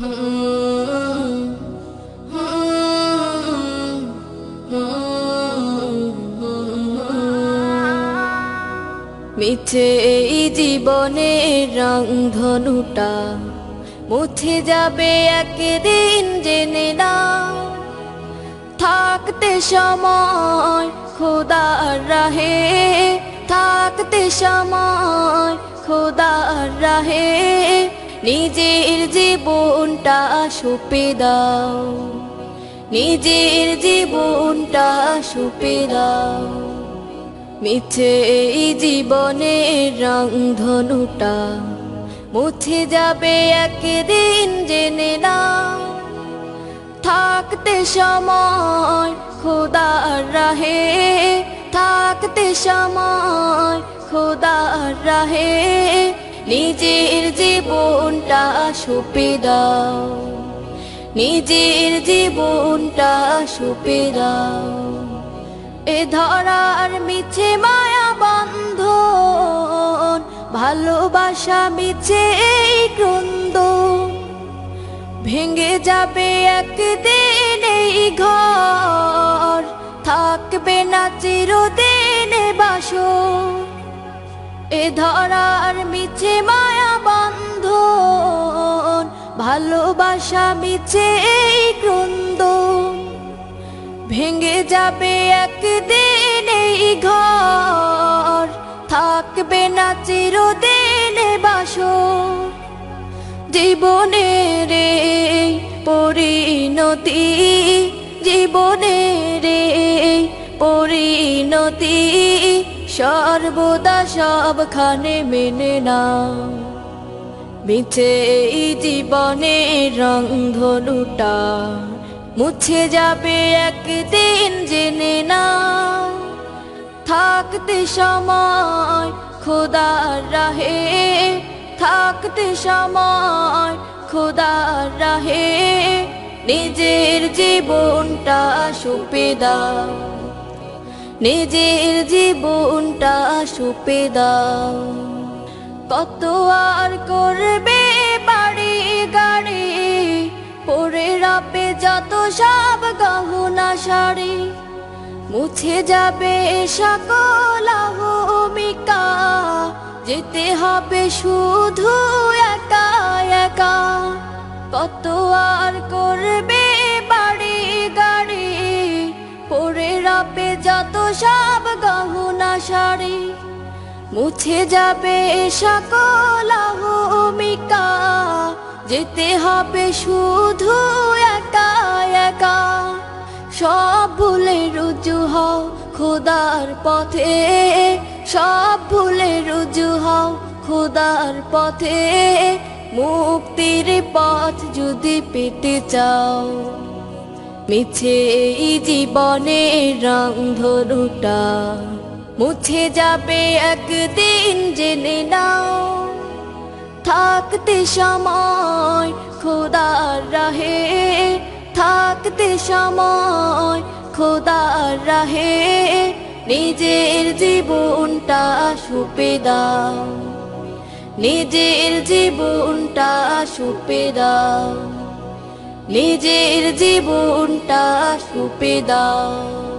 মিছে এই জীবনের রং ধনুটা মুছে যাবে একদিন জেনে না থাকতে সময় খোদার রাহে, থাকতে সময় খোদার রাহে। নিজের জীবনটা সুপে দাও। নিজের জীবনটা সুপে দাও। মিছে এই জীবনের রং ধনুটা মুছে যাবে একদিন জেনে না থাকতে সময় খোদার রাহে, থাকতে সময় খোদার রাহে নিজের জীবনটা সুপে দাও। নিজের জীবনটা সুপে দাও। এ ধরার মিছে মায়া বন্ধন, ভালোবাসা মিছে এই ক্রন্দ। ভেঙে যাবে একদিন এই ঘর, থাকবে না চিরদিন বাস এ ধরার মিছে মায়া বন্ধন, ভালোবাসা মিছে এই ক্রন্দন। ভেঙে যাবে একদিন এই ঘর, থাকবে না চিরদিন বাস জীবনের পরিণতি জীবনের পরিণতি সর্বদা সবখানে মেনে না মিছে এই জীবনের রং ধনুটা মুছে যাবে একদিন জেনে না থাকতে সময় খোদার রাহে, থাকতে সময় খোদার রাহে, নিজের জীবনটা সুপে দাও। নিজের জীবনটা সুপে দাও। কত আর করবে বাড়ি গাড়ি, পরে রাপে যত সব গহনা শাড়ি, মুছে যাবে সকল ভূমিকা যেতে হবে শুধু একা একা। কত আর করবে বাড়ি মুছে যাবে সকল ভূমিকা যেতে হবে শুধু একা একা। সব ভুলে রুজু হও খোদার পথে। সব ভুলে রুজু হও খোদার পথে। মুক্তির পথ যদি পেতে চাও। মিছে এই জীবনে রং ধরুটা মুছে যাবে একদিন জেনে নাও থাকতে সময় খোদার রাহে থাকতে সময় খোদার রাহে নিজের জীবনটা সুপে দাও নিজের জীবনটা সুপে দাও নিজের জীবনটা সুপে দাও